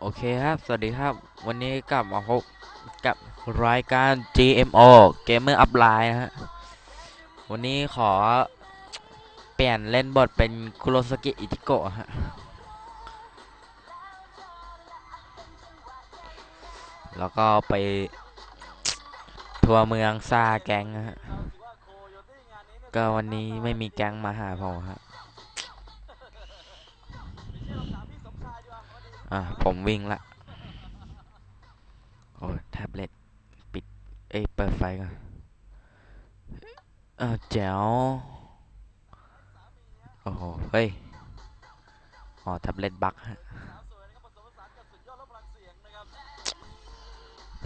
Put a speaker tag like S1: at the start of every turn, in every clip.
S1: โอเคครับ สวัสดีครับ วันนี้กลับมาพบกับรายการ GMO Gamer Upline นะฮะ วันนี้ขอเปลี่ยนเล่นบทเป็นคุโรสกิอิจิโกะฮะ แล้วก็ไปทัวร์เมืองซาแกงฮะ ก็วันนี้ไม่มีแกงมาหาผมฮะ อะผมวิ่งละ โอ้ยแท็บเล็ตปิด เอ้ยเปิดไฟก่อนเออแจ๋ว โอ้โห เฮ้ย อ๋อ แท็บเล็ตบั๊กฮะ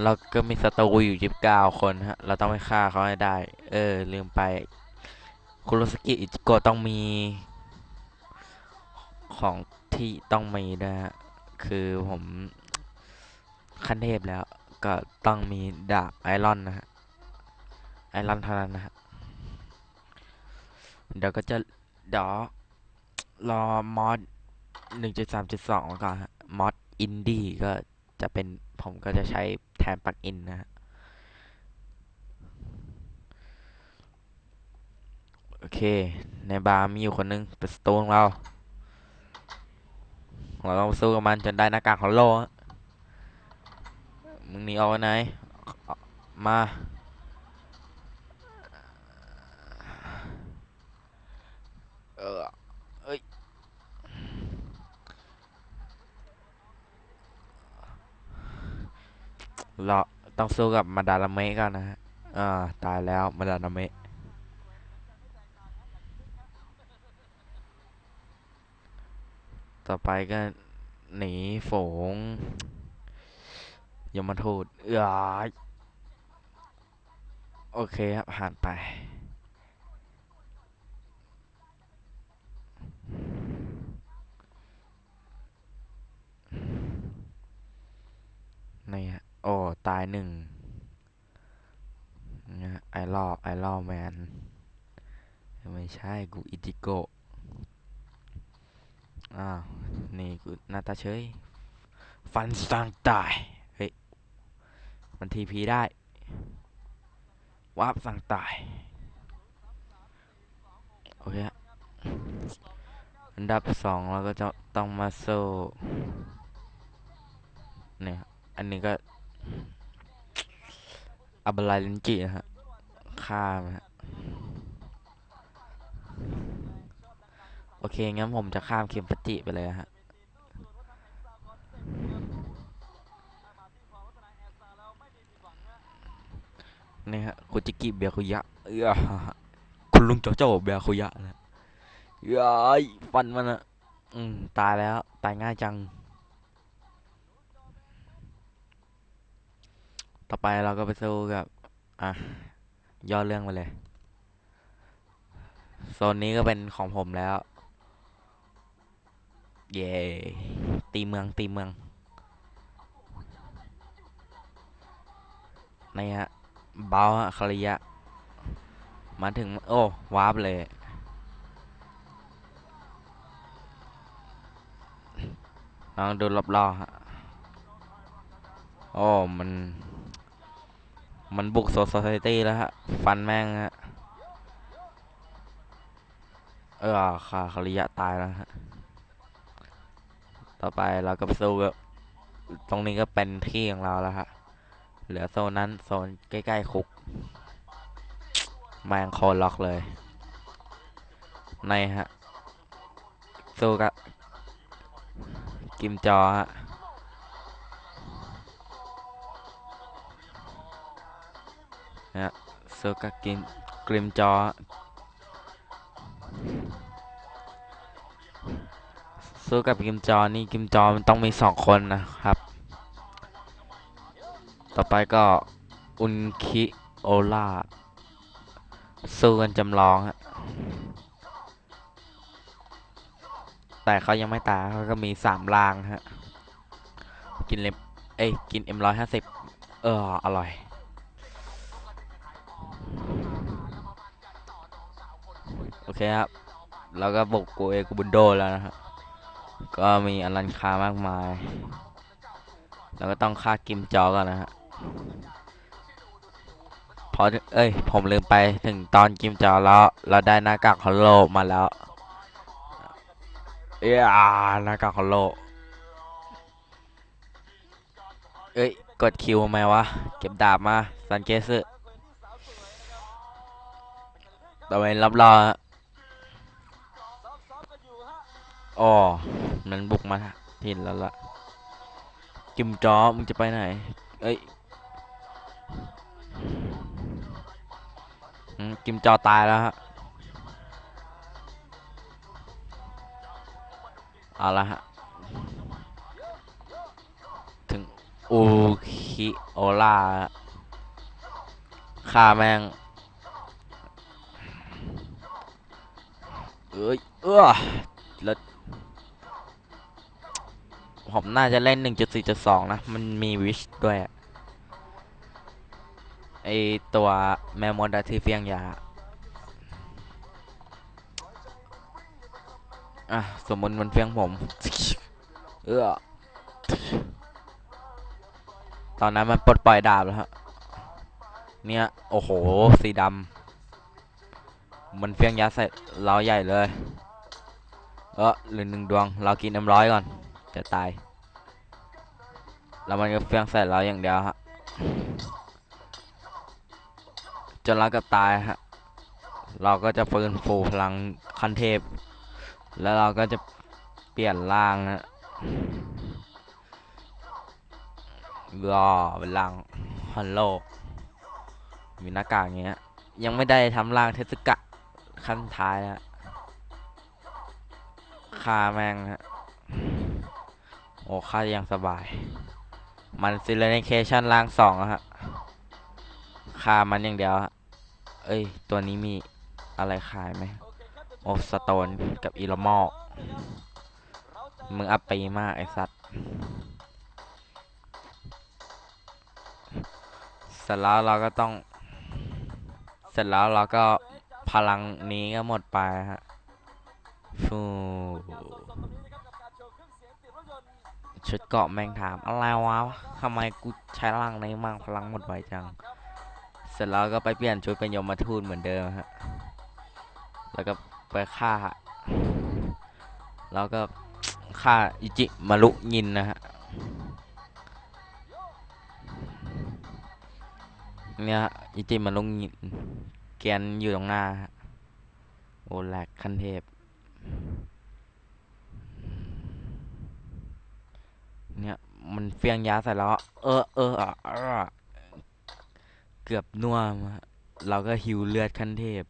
S1: เราก็มีศัตรูอยู่ยี่สิบเก้าคนฮะ เราต้องไปฆ่าเขาให้ได้ เออ ลืมไป คุโรสกิ อิจิโกะต้องมี ของที่ต้องมีนะฮะ คือผมขั้นเทพแล้วก็ต้องมีดาบไอรอนนะฮะ ไอรอนเท่านั้นนะฮะ เดี๋ยวก็จะเดี๋ยวรอมอดหนึ่งจุดสามจุดสองก่อนฮะ มอดอินดี้ก็จะเป็นผมก็จะใช้แทนปลั๊กอินนะฮะ โอเค ในบาร์มีอยู่คนนึงเป็นสตูของเรา เราต้องสู้กับมันจนได้หน้ากากฮอลโลมึงหนีออกไปไหน มาเออเอ้ยเราต้องสู้กับมาดาลาเมะก่อนนะฮะอ่าตายแล้วมาดาลาเมะ ต่อไปก็หนีฝูงยมทูตเอ้ยโอเคครับผ่านไป นี่ฮะ โอ้ ตายหนึ่งนะไอรอไอรอแมน ไม่ใช่ กูอิจิโกะ อ้าว นี่กูหน้าตาเฉย ฟันสังตาย เฮ้ย มันทีพีได้วาร์ปสั่งตาย โอเคฮะอันดับสองเราก็จะต้องมาโซ่เนี่ยอันนี้ก็อับไลลินจินะฮะฆ่ามันฮะ โอเค งั้นผมจะข้ามเข็มปจิไปเลยฮะ นี่ฮะคุจิกิเบียคุยะเออคุณลุงโจโจ้เบียคุยะนะเอ้ยฟันมันอะอืม ตายแล้ว ตายง่ายจัง ต่อไปเราก็ไปสู้กับ อะ ย่อเรื่องไปเลย โซนนี้ก็เป็นของผมแล้ว เย่ตีเมืองตีเมืองนี่ฮะเบาฮะคาริยะ มาถึง โอ้วาร์ปเลย ลองดูรอบๆฮะ โอ้ มัน มันบุกโซซ i ตี้แล้วฮะ ฟันแม่งฮะ เออคาคาริยะตายแล้วฮะ ต่อไปเราก็สู้กับตรงนี้ก็เป็นที่ของเราแล้วฮะ เหลือโซนนั้นโซนใกล้ๆคุก แมงคนล็อกเลย ในฮะ สู้กับกิมจอฮะนะสู้กับกิมกริมจอ สู้กับกิมจอนี่กิมจอมันต้องมีสองคนนะครับ ต่อไปก็อุนคิโอล่าสู้กันจำลองฮะแต่เขายังไม่ตายเขาก็มีสามรางฮะ กินเลมเอ้ย กินเอ็มร้อยห้าสิบเออ อร่อยโอเคครับ แล้วก็บุกกูเอกูบุนโดแล้วนะฮะ ก็มีอลันคามากมายเราก็ต้องฆ่ากิมจอก่อนนะฮะพอเอ้ย ผมลืมไปถึงตอนกิมจอแล้วเราได้หน้ากากฮอลโลมาแล้วเอ้ยอ่าหน้ากากฮอลโลเอ้ย กดคิวไหมวะ เก็บดาบมาซันเกสึตะเวนรับรออ๋อ มันบุกมาถิ่นแล้วล่ะกิมจอมึงจะไปไหน เอ้ยกิมจอตายแล้วฮะเอาละฮะ ถึงอูคิโอล่าฆ่าแมงเอ้ย เออ ผมน่าจะเล่น 1.4.2 นะ มันมีวิชด้วยไอตัวแมวมดอะที่เฟียงยา อะ สมมติมันเฟียงผม เออตอนนั้นมันปลดปล่อยดาบแล้วฮะ เนี่ย โอ้โห สีดำ มันเฟียงยัดใส่เราใหญ่เลย เออหลือหนึ่งดวง เรากินน้ำร้อยก่อน จะตาย แล้วมันก็เฟี้ยงใส่เราอย่างเดียวฮะ จนเรากับตายฮะ เราก็จะฟื้นฟูพลังคันเทพ แล้วเราก็จะเปลี่ยนร่างฮะก็เป็นร่างฮัลโลมีหน้ากากเงี้ย ยังไม่ได้ทำร่างเทสกะขั้นท้ายฮะฆ่าแมงฮะ อ้ฆ่ายังสบาย มันซิเลนเคชันร่างสองอะฮะฆ่ามันอย่างเดียวฮะเอ้ย ตัวนี้มีอะไรขายไหมโอสโตนกับอีลมอกมึงอัปปีมากไอสัตว์เสร็จแล้วเราก็ต้อง เสร็จแล้วเราก็พลังนี้ก็หมดไปฮะฟู ชุดเกาะแมงถามอะไรวะทำไมกูใช้ร่างในมั่งพลังหมดไวจัง เสร็จแล้วก็ไปเปลี่ยนชุดเป็นยมทูตเหมือนเดิมฮะ แล้วก็ไปฆ่า แล้วก็ฆ่าอิจิมารุยินนะฮะ เนี่ยอิจิมารุยินแกนอยู่ตรงหน้า โอแลกขั้นเทพ เนี่ย มันเฟียงยาใส่แล้วเออเออเกือบน่วมเราก็หิวเลือดขั้นเทพ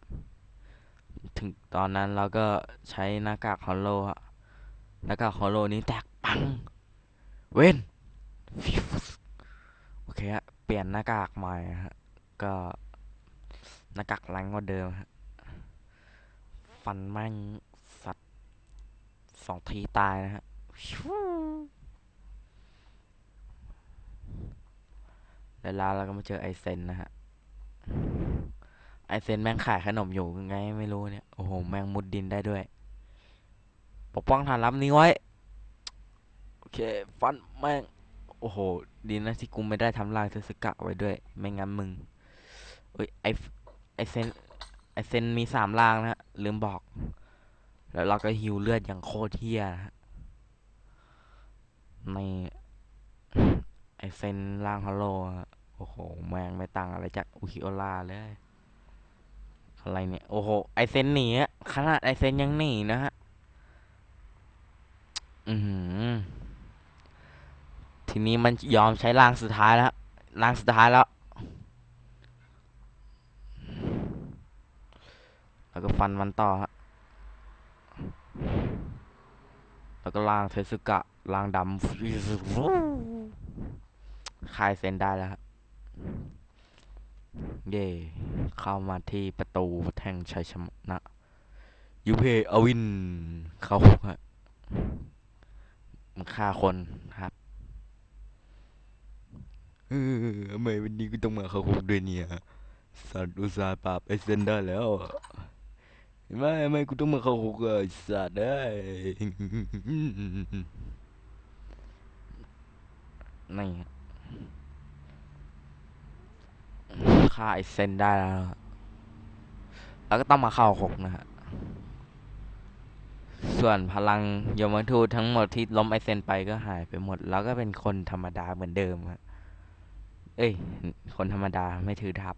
S1: ถึงตอนนั้นเราก็ใช้หน้ากากฮอลโลฮะหน้ากากฮอลโลนี้แตกปัง เว้นโอเคฮะเปลี่ยนหน้ากากใหม่ฮะก็หน้ากากแรงกว่าเดิมฮะฟันแม่งสัตว์สองทีตายนะฮะ ฟิวแล้วเราก็มาเจอไอเซนนะฮะ ไอเซนแม่งขายขนมอยู่ไงไม่รู้เนี่ย โอ้โห แม่งมุดดินได้ด้วย ปกป้องฐานลับนี้ไว้ โอเค ฟันแม่ง โอ้โห ดีนะที่กูไม่ได้ทำลายเทสกะไว้ด้วย ไม่งั้นมึงเอ้ย ไอไอเซน ไอเซนมีสามล่างนะฮะลืมบอก แล้วเราก็ฮิวเลือดอย่างโคตรเฮียนะฮะใน เซนล่างฮัลโหลโอ้โห แมงไม่ต่างอะไรจากอุคิโอลาเลย อะไรเนี่ย โอ้โห ไอเซนหนีอะขนาดไอเซนยังหนีนะฮะ อือหือทีนี้มันยอมใช้ร่างสุดท้ายแล้วร่างสุดท้ายแล้ว แล้วก็ฟันมันต่อฮะ แล้วก็ล่างเทสึกะล่างดำ คายเซนได้แล้วฮะเย่เข้ามาที่ประตูแท่งชัยชนะยูเพอวิน เข้าคุกฮะมันฆ่าคนครับเออทำไมวันนี้กูต้องมาเข้าคุกด้วยเนี่ยสัตว์อุตส่าห์ปราบไอเซนได้แล้วไมทำไมกูต้องมาเข้าคุกไอสัตว์ได้ยนี่ฮะ ฆ่าไอเซนได้แล้ว แล้วก็ต้องมาเข้าหกนะฮะ ส่วนพลังยมทูตทั้งหมดที่ล้มไอเซนไปก็หายไปหมด แล้วก็เป็นคนธรรมดาเหมือนเดิมฮะ เอ้ย คนธรรมดาไม่ถือทับ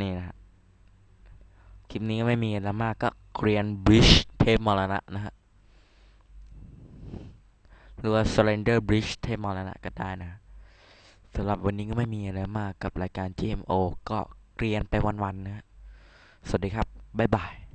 S1: นี่นะฮะ คลิปนี้ก็ไม่มีอะไรมากก็เกรียนบริชเทพมรณะนะฮะ หรือว่า Surrender Bridge เทพมรณะก็ได้นะ สำหรับวันนี้ก็ไม่มีอะไรมากกับรายการ GMO ก็เรียนไปวันๆนะ สวัสดีครับ บ๊ายบาย